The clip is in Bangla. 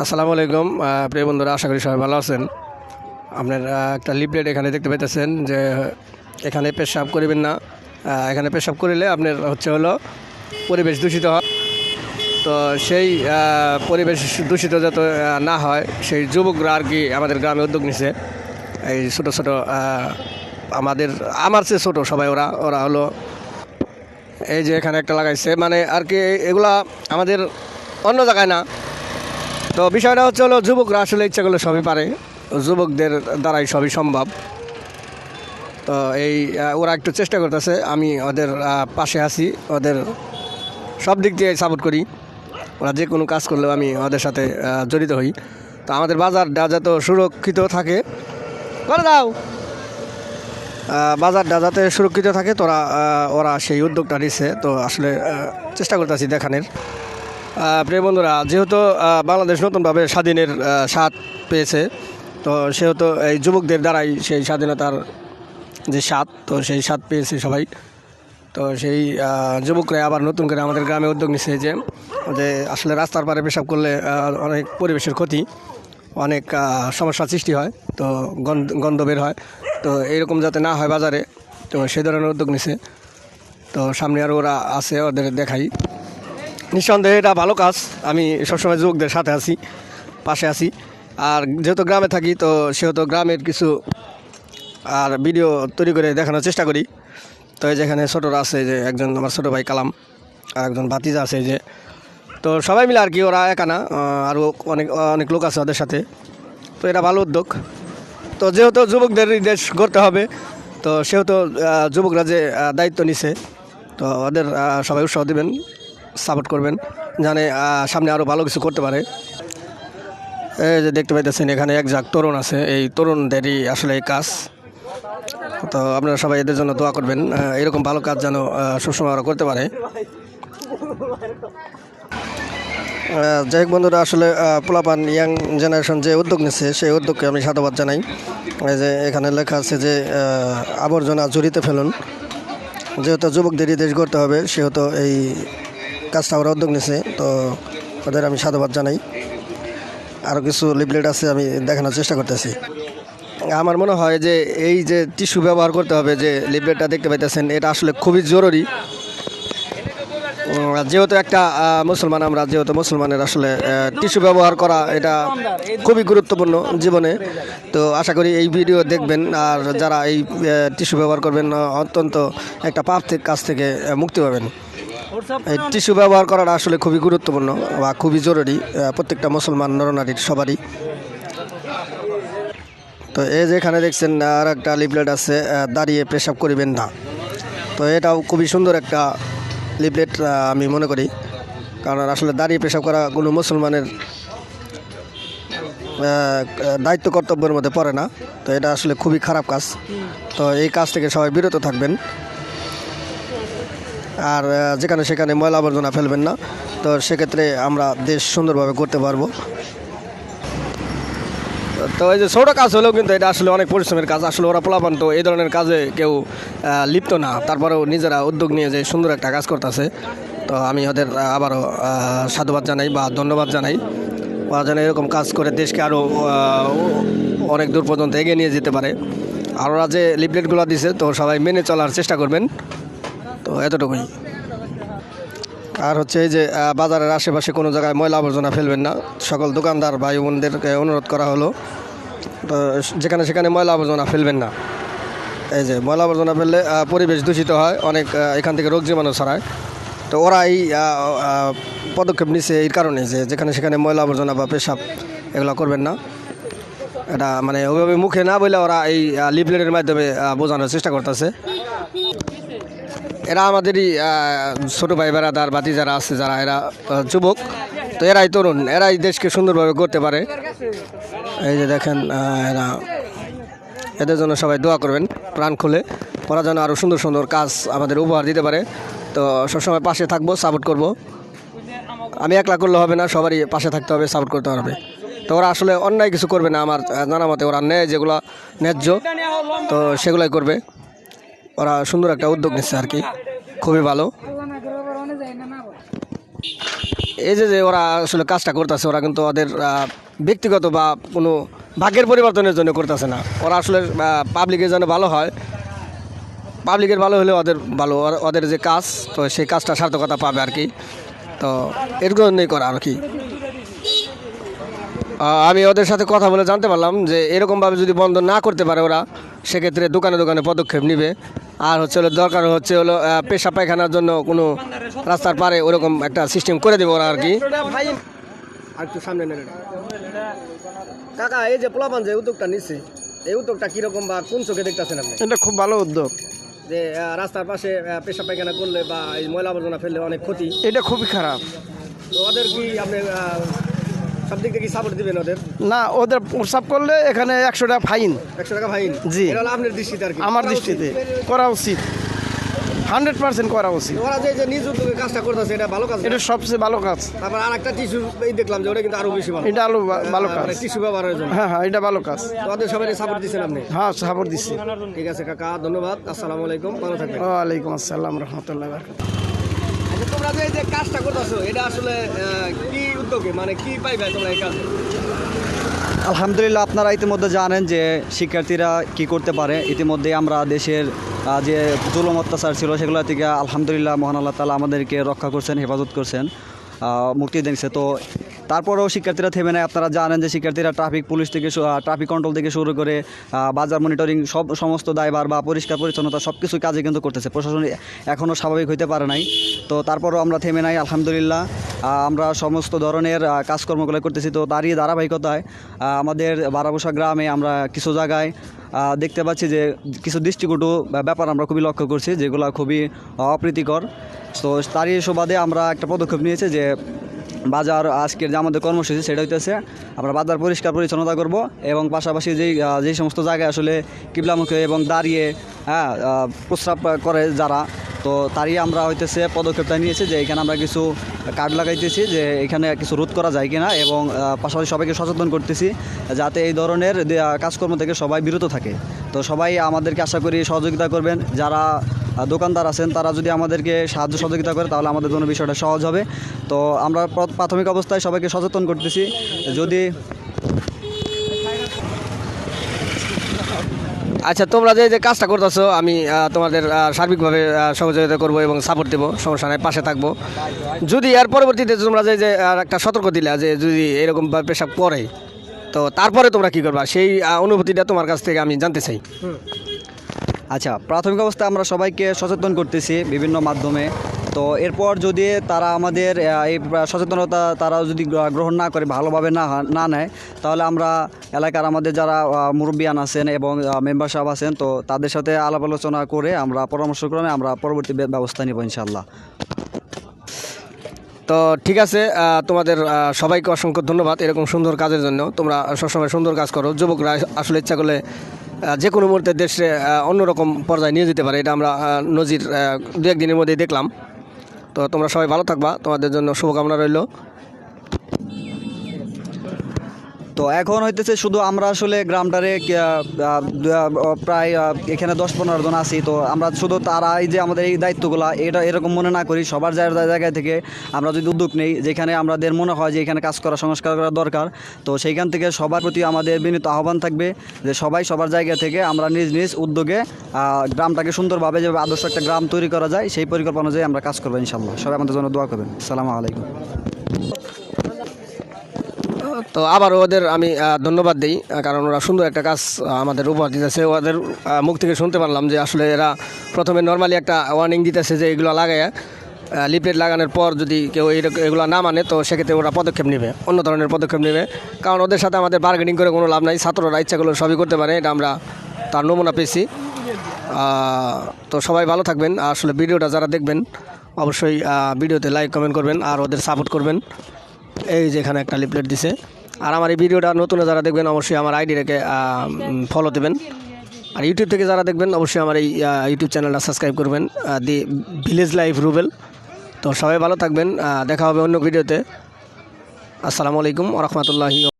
আসসালামু আলাইকুম প্রিয় বন্ধুরা, আশা করি সবাই ভালো আছেন। আপনার একটা লিফলেট এখানে দেখতে পাইতেছেন যে, এখানে পেশাব করিবেন না। এখানে পেশাব করিলে আপনার হচ্ছে হলো পরিবেশ দূষিত হয়। তো সেই পরিবেশ দূষিত যাতে না হয়, সেই যুবকরা আর কি আমাদের গ্রামে উদ্যোগ নিছে। এই ছোটো ছোটো আমাদের, আমার চেয়ে ছোটো সবাই ওরা ওরা হলো এই যে এখানে একটা লাগাইছে। মানে আর কি এগুলা আমাদের অন্য জায়গায় না তো বিষয়টা হচ্ছে হলো, যুবকরা আসলে ইচ্ছা করলে সবই পারে। যুবকদের দ্বারাই সবই সম্ভব। তো এই ওরা একটু চেষ্টা করতেছে, আমি ওদের পাশে আছি, ওদের সব দিক দিয়ে সাপোর্ট করি। ওরা যে কোনো কাজ করলেও আমি ওদের সাথে জড়িত হই। তো আমাদের বাজারটা যাতে সুরক্ষিত থাকে, করে দাও। বাজারটা যাতে সুরক্ষিত থাকে, তোরা ওরা সেই উদ্যোগটা নিচ্ছে তো আসলে চেষ্টা করতেছি দেখানের। প্রিয় বন্ধুরা, যেহেতু বাংলাদেশ নতুনভাবে স্বাধীনের স্বাদ পেয়েছে, তো সেহেতু এই যুবকদের দ্বারাই সেই স্বাধীনতার যে স্বাদ, তো সেই স্বাদ পেয়েছে সবাই। তো সেই যুবকরা আবার নতুন করে আমাদের গ্রামে উদ্যোগ নিচ্ছে যে যে আসলে রাস্তার পারে পেশাব করলে অনেক পরিবেশের ক্ষতি, অনেক সমস্যার সৃষ্টি হয়, তো গন্ধ গন্ধ বের হয়, তো এরকম যাতে না হয় বাজারে, তো সেই ধরনের উদ্যোগ নিছে। তো সামনে আরও ওরা আছে, ওদের দেখাই। নিঃসন্দেহে এটা ভালো কাজ। আমি সবসময় যুবকদের সাথে আছি, পাশে আছি। আর যেহেতু গ্রামে থাকি, তো সেহেতু গ্রামের কিছু, আর ভিডিও তৈরি করে দেখানোর চেষ্টা করি। তো এই যেখানে ছোটোরা আছে যে একজন আমার ছোটো ভাই কালাম, আর একজন ভাতিজা আছে যে। তো সবাই মিলে আর কি, ওরা একা না আরও অনেক অনেক লোক আছে ওদের সাথে। তো এটা ভালো উদ্যোগ। তো যেহেতু যুবকদের দেশ গড়তে হবে, তো সেহেতু যুবকরা যে দায়িত্ব নিছে, তো ওদের সবাই উৎসাহ দেবেন। সাপোর্ট করবেন, জানে সামনে আরও ভালো কিছু করতে পারে। এই যে দেখতে পাইতেছেন, এখানে এক ঝাঁক তরুণ আছে। এই তরুণদেরই আসলে এই কাজ। তো আপনারা সবাই এদের জন্য দোয়া করবেন এরকম ভালো কাজ যেন সবসময় ওরা করতে পারে। যাই হোক বন্ধুরা, আসলে পোলাপান ইয়াং জেনারেশন যে উদ্যোগ নিচ্ছে সেই উদ্যোগকে আমি সাধুবাদ জানাই। এই যে এখানে লেখা আছে যে আবর্জনা জড়িতে ফেলুন। যেহেতু যুবকদেরই দেশ গড়তে হবে, সেহেতু এই কাজটা ওরা উদ্যোগ নিছে তো ওদের আমি সাধুবাদ জানাই। আরও কিছু লিফলেট আছে আমি দেখানোর চেষ্টা করতেছি। আমার মনে হয় যে এই যে টিস্যু ব্যবহার করতে হবে, যে লিফলেটটা দেখতে পাইতেছেন, এটা আসলে খুবই জরুরি। যেহেতু একটা মুসলমান, আমরা যেহেতু মুসলমানের আসলে টিস্যু ব্যবহার করা এটা খুবই গুরুত্বপূর্ণ জীবনে। তো আশা করি এই ভিডিও দেখবেন, আর যারা এই টিস্যু ব্যবহার করবেন অত্যন্ত একটা পাপ কাছ থেকে মুক্তি পাবেন। টিস্যু ব্যবহার করাটা আসলে খুবই গুরুত্বপূর্ণ বা খুবই জরুরি প্রত্যেকটা মুসলমান নরনারীর সবারই। তো এই যে এখানে দেখছেন আর একটা লিফলেট আছে দাঁড়িয়ে পেশাব করিবেন না। তো এটাও খুবই সুন্দর একটা লিফলেট আহ, আমি মনে করি। কারণ আসলে দাঁড়িয়ে পেশাব করা কোনো মুসলমানের দায়িত্ব কর্তব্যের মধ্যে পড়ে না। তো এটা আসলে খুবই খারাপ কাজ। তো এই কাজ থেকে সবাই বিরত থাকবেন। আর যেখানে সেখানে ময়লা আবর্জনা ফেলবেন না। তো সেক্ষেত্রে আমরা দেশ সুন্দরভাবে করতে পারব। তো এই যে ছোটো কাজ হলেও কিন্তু এটা আসলে অনেক পরিশ্রমের কাজ। আসলে ওরা পোলাপান তো এই ধরনের কাজে কেউ লিপ্ত না। তারপরেও নিজেরা উদ্যোগ নিয়ে যে সুন্দর একটা কাজ করতেছে। তো আমি ওদের আবারও সাধুবাদ জানাই বা ধন্যবাদ জানাই। ওরা যেন এরকম কাজ করে দেশকে আরও অনেক দূর পর্যন্ত এগিয়ে নিয়ে যেতে পারে। আর ওরা যে লিফলেটগুলো দিছে, তো সবাই মেনে চলার চেষ্টা করবেন। এতটুকুই। আর হচ্ছে এই যে বাজারের আশেপাশে কোনো জায়গায় ময়লা আবর্জনা ফেলবেন না। সকল দোকানদার ভাই বোনদেরকে অনুরোধ করা হলো, তো যেখানে সেখানে ময়লা আবর্জনা ফেলবেন না। এই যে, ময়লা আবর্জনা ফেললে পরিবেশ দূষিত হয়, অনেক এখান থেকে রোগ জীবাণু ছড়ায়। তো ওরা এই পদক্ষেপ নিছে এই কারণে যে, যেখানে সেখানে ময়লা আবর্জনা বা পেশাব এগুলো করবেন না। এটা মানে ওইভাবে মুখে না বলে ওরা এই লিফলেটের মাধ্যমে বোঝানোর চেষ্টা করতেছে। এরা আমাদেরই ছোট ভাই বেড়াদার বাতি যারা আছে যারা, এরা যুবক। তো এরাই তরুণ, এরাই দেশকে সুন্দরভাবে করতে পারে। এই যে দেখেন এরা, এদের জন্য সবাই দোয়া করবেন, প্রাণ খুলে। ওরা যেন আরও সুন্দর সুন্দর কাজ আমাদের উপহার দিতে পারে। তো সবসময় পাশে থাকব সাপোর্ট করব। আমি একলা করলে হবে না, সবারই পাশে থাকতে হবে সাপোর্ট করতে হবে। তো ওরা আসলে অন্যায় কিছু করবে না আমার জানা মতে ওরা নেয় যেগুলো ন্যায্য, তো সেগুলাই করবে। ওরা সুন্দর একটা উদ্যোগ নিচ্ছে আর কি। খুবই ভালো। এই যে যে ওরা আসলে কাজটা করতেছে, ওরা কিন্তু ওদের ব্যক্তিগত বা কোনো ভাগ্যের পরিবর্তনের জন্য করতেছে না। ওরা আসলে পাবলিকের জন্য ভালো হয়। পাবলিকের ভালো হলে ওদের ভালো। ওদের যে কাজ, তো সেই কাজটা সার্থকতা পাবে আর কি। তো এর জন্যই করা আর কি। আমি ওদের সাথে কথা বলে জানতে পারলাম যে এরকমভাবে যদি বন্ধ না করতে পারে ওরা সেক্ষেত্রে দোকানে দোকানে পদক্ষেপ নেবে। আর হচ্ছে হলো দরকার হচ্ছে হলো পেশা পায়খানার জন্য কোনো রাস্তার পারে ওরকম একটা সিস্টেম করে দেবে ওরা আর কি। আর একটু সামনে নেড়ে কাকা এই যে পোলাপান যে উদ্যোগটা নিচ্ছে এই উদ্যোগটা কীরকম বা কোন চোখে দেখতেছেন আপনি? এটা খুব ভালো উদ্যোগ। যে রাস্তার পাশে পেশা পায়খানা করলে বা এই ময়লা আবর্জনা ফেললে অনেক ক্ষতি। এটা খুবই খারাপ। তো ওদের কি আপনি সব দিক থেকে সাপোর্ট দিবেন ওদের? না ওদের প্রস্রাব করলে এখানে একশো টাকা ফাইন একশো টাকা ফাইন জি। এটা হলো আপনার দৃষ্টিতে আর কি। আমার দৃষ্টিতে। করা উচিত। হান্ড্রেড পার্সেন্ট করা উচিত। ওরা যে যে নিজ উদ্যোগে কাজটা করতেছে এটা ভালো কাজ এটা সবচেয়ে ভালো কাজ। তারপর আর একটা টিস্যু এই দেখলাম যে ওটা কিন্তু আরও বেশি ভালো। এটা ভা- ভালো কাজ। টিস্যু ব্যবহারের জন্য। হ্যাঁ হ্যাঁ এটা ভালো কাজ। তো ওদের সবাই সাপোর্ট দিচ্ছেন আপনি? হ্যাঁ সাপোর্ট দিচ্ছি ঠিক আছে কাকা ধন্যবাদ। আসসালামু আলাইকুম। ভালো থাকবেন। ওয়ালাইকুম আসসালাম রহমতুল্লাহ আচ্ছা তোমরা যে কাজটা করতেছো, এটা আসলে কি উদ্যোগে? মানে কি পাইবে তোমরা এই কাজ? আলহামদুলিল্লাহ, আপনারা ইতিমধ্যে জানেন যে শিক্ষার্থীরা কি করতে পারে। ইতিমধ্যে আমরা দেশের যে জুলম অত্যাচার ছিল, সেগুলো থেকে আলহামদুলিল্লাহ মহান আল্লাহ তালা আমাদেরকে রক্ষা করছেন, হেফাজত করছেন। মুক্তি দিয়েছে। তো তারপরেও শিক্ষার্থীরা থেমে নেয়। আপনারা জানেন যে শিক্ষার্থীরা ট্রাফিক পুলিশ থেকে ট্রাফিক কন্ট্রোল থেকে শুরু করে বাজার মনিটরিং সব সমস্ত দায়ভার বা পরিষ্কার পরিচ্ছন্নতা সব কিছু কাজে কিন্তু করতেছে। প্রশাসন এখনও স্বাভাবিক হইতে পারে নাই। তো তারপরও আমরা থেমে নাই, আলহামদুলিল্লাহ। আমরা সমস্ত ধরনের কাজকর্মগুলো করতেছি। তো তারই ধারাবাহিকতায় আমাদের বারাবসা গ্রামে আমরা কিছু জায়গায় দেখতে পাচ্ছি যে কিছু দৃষ্টিকটু ব্যা- ব্যাপার আমরা খুবই লক্ষ্য করছি, যেগুলো খুবই অপ্রীতিকর। তো তারই সুবাদে আমরা একটা পদক্ষেপ নিয়েছি যে বাজার আজকের যে আমাদের কর্মসূচি সেটা হইতেছে, আমরা বাজার পরিষ্কার পরিচ্ছন্নতা করব এবং পাশাপাশি যেই যেই সমস্ত জায়গায় আসলে কিবলামুখী এবং দাঁড়িয়ে হ্যাঁ প্রস্রাব করে যারা, তো তারই আমরা হইতেছে পদক্ষেপটা নিয়েছি যে এখানে আমরা কিছু কার্ড লাগাইতেছি যে এখানে কিছু রোধ করা যায় কিনা এবং পাশাপাশি সবাইকে সচেতন করতেছি যাতে এই ধরনের কাজকর্ম থেকে সবাই বিরত থাকে। তো সবাই আমাদেরকে আশা করি সহযোগিতা করবেন। যারা দোকানদার আছেন তারা যদি আমাদেরকে সাহায্য সহযোগিতা করে তাহলে আমাদের জন্য বিষয়টা সহজ হবে। তো আমরা প্রাথমিক অবস্থায় সবাইকে সচেতন করতেছি। যদি আচ্ছা তোমরা যে যে কাজটা করতেছো আমি তোমাদের সার্বিকভাবে সহযোগিতা করব এবং সাপোর্ট দেবো সমস্যা নাই পাশে থাকব। যদি এর পরবর্তীতে তোমরা যে যে আর একটা সতর্ক দিলা যে যদি এরকম পেশাব করে তো তারপরে তোমরা কি করবা? সেই অনুভূতিটা তোমার কাছ থেকে আমি জানতে চাই। আচ্ছা প্রাথমিক অবস্থায় আমরা সবাইকে সচেতন করতেছি বিভিন্ন মাধ্যমে। তো এরপর যদি তারা আমাদের এই সচেতনতা তারা যদি গ্রহণ না করে, ভালোভাবে না না নেয়, তাহলে আমরা এলাকার আমাদের যারা মুরব্বিয়ান আছেন এবং মেম্বার সাহেব আছেন, তো তাদের সাথে আলাপ আলোচনা করে আমরা পরামর্শ পরামর্শক্রমে আমরা পরবর্তী ব্যবস্থা নিব ইনশাল্লাহ তো ঠিক আছে তোমাদের সবাইকে অসংখ্য ধন্যবাদ এরকম সুন্দর কাজের জন্য। তোমরা সবসময় সুন্দর কাজ করো। যুবকরা আসলে ইচ্ছা করলে যে কোনো মুহূর্তে দেশে অন্যরকম পর্যায়ে নিয়ে যেতে পারে, এটা আমরা নজির দু একদিনের মধ্যেই দেখলাম। তো তোমরা সবাই ভালো থাকবা। তোমাদের জন্য শুভকামনা রইল। তো এখন হইতেছে শুধু আমরা আসলে গ্রামটারে প্রায় এখানে দশ পনেরো জন আছি, তো আমরা শুধু তারাই যে আমাদের এই দায়িত্বগুলো, এটা এরকম মনে না করি, সবার জায়গা জায়গা থেকে আমরা যদি উদ্যোগ নেই, যেখানে আমাদের মনে হয় যে এখানে কাজ করা, সংস্কার করা দরকার, তো সেইখান থেকে সবার প্রতি আমাদের বিনীত আহ্বান থাকবে যে সবাই সবার জায়গা থেকে আমরা নিজ নিজ উদ্যোগে গ্রামটাকে সুন্দরভাবে যে আদর্শ একটা গ্রাম তৈরি করা যায়, সেই পরিকল্পনা অনুযায়ী আমরা কাজ করব ইনশাল্লাহ সবাই আমাদের জন্য দোয়া করবেন। সালামু আলাইকুম। তো আবারও ওদের আমি ধন্যবাদ দিই কারণ ওরা সুন্দর একটা কাজ আমাদের উপহার দিতেছে। ওদের মুখ থেকে শুনতে পারলাম যে আসলে এরা প্রথমে নর্মালি একটা ওয়ার্নিং দিতেছে যে এগুলো লাগায় লিপলেট লাগানোর পর যদি কেউ এগুলো না মানে তো সেক্ষেত্রে ওরা পদক্ষেপ নেবে, অন্য ধরনের পদক্ষেপ নেবে। কারণ ওদের সাথে আমাদের বার্গেনিং করে কোনো লাভ নাই, ছাত্ররা ইচ্ছাগুলো সবই করতে পারে, এটা আমরা তার নমুনা পেয়েছি। তো সবাই ভালো থাকবেন আসলে ভিডিওটা যারা দেখবেন, অবশ্যই ভিডিওতে লাইক কমেন্ট করবেন, আর ওদের সাপোর্ট করবেন। এই যে এখানে একটা লিপলেট দিছে। আর আমার এই ভিডিওটা নতুন যারা দেখবেন, অবশ্যই আমার আইডি রেখে ফলো দেবেন। আর ইউটিউব থেকে যারা দেখবেন, অবশ্যই আমার এই ইউটিউব চ্যানেলটা সাবস্ক্রাইব করবেন। দি ভিলেজ লাইফ রুবেল তো সবাই ভালো থাকবেন। দেখা হবে অন্য ভিডিওতে। আসসালামু আলাইকুম রহমতুল্লাহি